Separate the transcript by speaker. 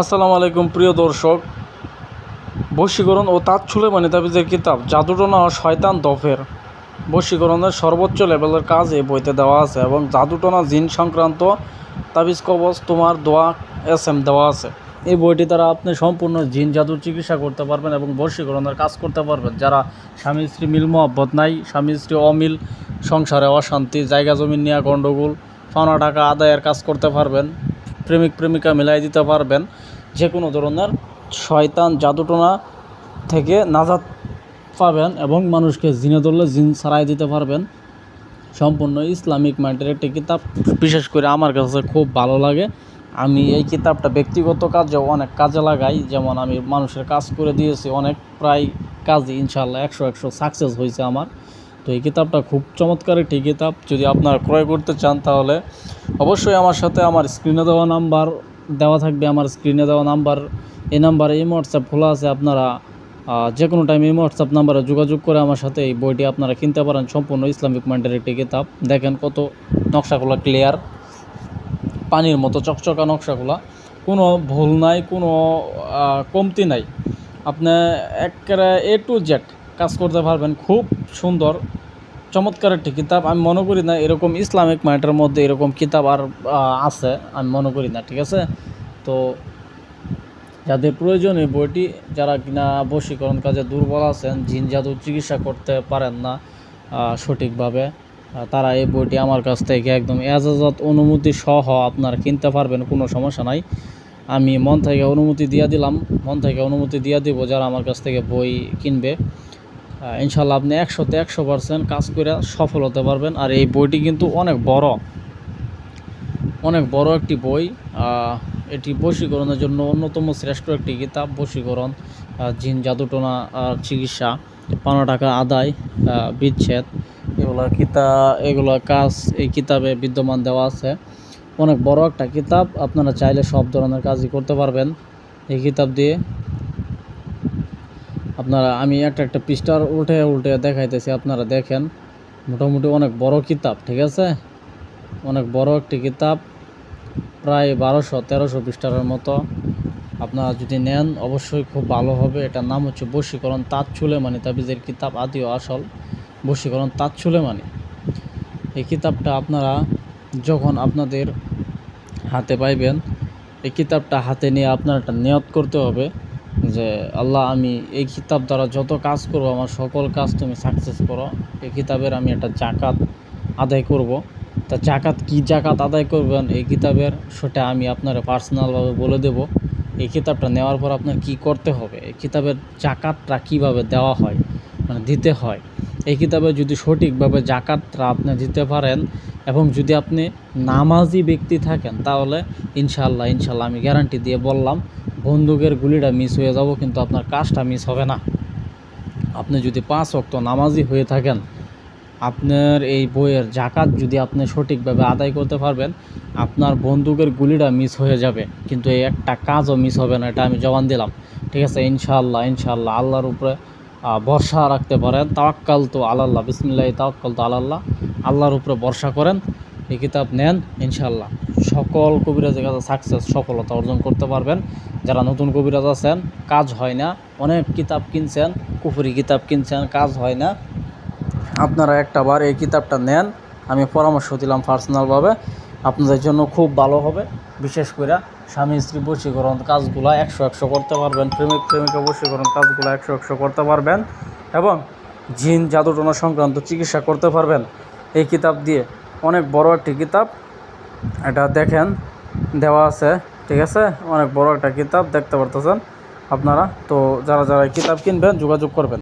Speaker 1: আসসালামু আলাইকুম, প্রিয় দর্শক। বশীকরণ ও তাৎছুলে মানে তাবিজের কিতাব, জাদুটনা ও শয়তান দফের। বশীকরণের সর্বোচ্চ লেভেলের কাজ এই বইতে দেওয়া আছে এবং জাদুটনা জিন সংক্রান্ত তাবিজ কবচ তোমার দোয়া এস এম দেওয়া আছে। এই বইটি দ্বারা আপনি সম্পূর্ণ জিন জাদুর চিকিৎসা করতে পারবেন এবং বশীকরণের কাজ করতে পারবেন। যারা স্বামী, স্ত্রী মিল মহব্বত নাই, স্বামী, স্ত্রী অমিল, সংসারে অশান্তি, জায়গা জমি নিয়ে গণ্ডগোল পাওনা টাকা আদায়ের কাজ করতে পারবেন। প্রেমিক প্রেমিকা মিলাই দিতে পারবেন যে কোনো ধরনের। শয়তান জাদুটোনা থেকে নাজাত পাবেন এবং মানুষকে জিনে ধরলে জিন ছাড়াই দিতে পারবেন। সম্পূর্ণ ইসলামিক মাইন্ডের একটি কিতাব, বিশেষ করে আমার কাছে খুব ভালো লাগে। আমি এই কিতাবটা ব্যক্তিগত কাজে অনেক কাজে লাগাই, যেমন আমি মানুষের কাজ করে দিয়েছি অনেক, প্রায় কাজই ইনশাল্লাহ একশো একশো সাকসেস হয়েছে আমার। তো এই কিতাবটা খুব চমৎকার একটি কিতাব। যদি আপনারা ক্রয় করতে চান তাহলে অবশ্যই আমার সাথে আমার স্ক্রিনে দেওয়া নাম্বার দেওয়া থাকবে। আমার স্ক্রিনে দেওয়া নাম্বার, এই নাম্বারে এই হোয়াটসঅ্যাপ খোলা আছে। আপনারা যে কোনো টাইমে এই হোয়াটসঅ্যাপ নাম্বারে যোগাযোগ করে আমার সাথে এই বইটি আপনারা কিনতে পারেন। সম্পূর্ণ ইসলামিক মাইন্ডের একটি কিতাব। দেখেন কত নকশাগুলো ক্লিয়ার পানির মতো চকচকা নকশাগুলা। কোনো ভুল নাই, কোনো কমতি নাই। আপনি একেবারে এ টু জেড কাজ করতে পারবেন। খুব সুন্দর চমৎকার একটি কিতাব। আমি মনে করি না এরকম ইসলামিক মাইন্ডের মধ্যে এরকম কিতাব আর আছে। আমি মনে করি না, ঠিক আছে? তো যাদের প্রয়োজন এই বইটি, যারা কিনা বশীকরণ কাজে দুর্বল আছেন, জিন জাদু চিকিৎসা করতে পারেন না সঠিকভাবে তারা এই বইটি আমার কাছ থেকে একদম এজাজত অনুমতি সহ আপনারা কিনতে পারবেন, কোনো সমস্যা নাই। আমি মন থেকে অনুমতি দিয়ে দিলাম। মন থেকে অনুমতি দিয়ে দিব যারা আমার কাছ থেকে বই কিনবে। ইনশাল্লাহ আপনি একশোতে একশো পার্সেন্ট কাজ করে সফল হতে পারবেন। আর এই বইটি কিন্তু অনেক বড়। অনেক বড় একটি বই। এটি বশীকরণের জন্য অন্যতম শ্রেষ্ঠ একটি কিতাব, বশীকরণ। জিন, জাদুটোনা চিকিৎসা। পাওনা টাকা আদায় বিচ্ছেদ। এগুলো কিতা, এগুলো কাজ এই কিতাবে বিদ্যমান দেওয়া আছে। অনেক বড় একটা কিতাব। আপনারা চাইলে সব ধরনের কাজই করতে পারবেন। এই কিতাব দিয়ে আপনারা, আমি একটা একটা পৃষ্ঠার উল্টে উল্টে দেখাইতেছি, আপনারা দেখেন। মোটামুটি অনেক বড় কিতাব, ঠিক আছে? অনেক বড় একটি কিতাব, প্রায় বারোশো, তেরোশো পৃষ্ঠার মতো। আপনারা যদি নেন, অবশ্যই খুব ভালো হবে। এটার নাম হচ্ছে বশীকরণ তাঁত মানে তাবিজের কিতাব আদিও আসল। বশীকরণ তাঁত মানে এই কিতাবটা আপনারা যখন আপনাদের হাতে পাইবেন, এই কিতাবটা হাতে নিয়ে আপনার একটা নিয়ত করতে হবে। যে, আল্লাহ, আমি এই কিতাব দ্বারা যত কাজ করব, আমার সকল কাজ তুমি সাকসেস করো। এই কিতাবের আমি একটা জাকাত আদায় করব। তা জাকাত, কি জাকাত আদায় করবেন? এই কিতাবের সেটা আমি আপনার পার্সোনালভাবে বলে দেব। এই কিতাবটা নেওয়ার পর আপনার কি করতে হবে? এই কিতাবের জাকাতটা কীভাবে দেওয়া হয়? মানে দিতে হয়। এই কিতাবে যদি সঠিকভাবে জাকাতটা আপনি দিতে পারেন এবং যদি আপনি নামাজি ব্যক্তি থাকেন, তাহলে ইনশাল্লাহ ইনশাল্লাহ আমি গ্যারান্টি দিয়ে বললাম বন্দুকের গুলিটা মিস হয়ে যাব, কিন্তু আপনার কাজটা মিস হবে না। আপনি যদি পাঁচ অক্ত নামাজি হয়ে থাকেন, আপনার এই বইয়ের জাকাত যদি আপনি সঠিকভাবে আদায় করতে পারবেন, আপনার বন্দুকের গুলিটা মিস হয়ে যাবে। কিন্তু এই একটা কাজও মিস হবে না, এটা আমি জবান দিলাম। ঠিক আছে, ইনশাআল্লাহ ইনশাআল্লাহ, আল্লাহর উপরে ভরসা রাখতে পারেন। তাওয়াক্কাল তো আল্লাহ বিসমিল্লাহ তাওয়াক্কাল তো আল্লাহ আল্লাহর উপরে ভরসা করেন। এই কিতাব নেন ইনশাল্লাহ সকল কবিরাজের কাছে সাকসেস সফলতা অর্জন করতে পারবেন। যারা নতুন কবিরাজ আছেন, কাজ হয় না। অনেক কিতাব কিনছেন, কুফুরি কিতাব কিনছেন, কাজ হয় না। আপনারা একটা বার এই কিতাবটা নেন। আমি পরামর্শ দিলাম পার্সোনালভাবে আপনাদের জন্য খুব ভালো হবে। বিশেষ করে স্বামী, স্ত্রী বশীকরণ কাজগুলো একশো একশো করতে পারবেন। প্রেমিক, প্রেমিকা বশীকরণ কাজগুলো একশো একশো করতে পারবেন। এবং জিন, জাদুটনা সংক্রান্ত চিকিৎসা করতে পারবেন। এই কিতাব দিয়ে অনেক বড় একটি কিতাব। এটা দেখেন, দেওয়া আছে, ঠিক আছে? অনেক বড় একটা কিতাব, দেখতে পারতেছেন আপনারা। তো যারা যারা কিতাব কিনবেন, যোগাযোগ করবেন।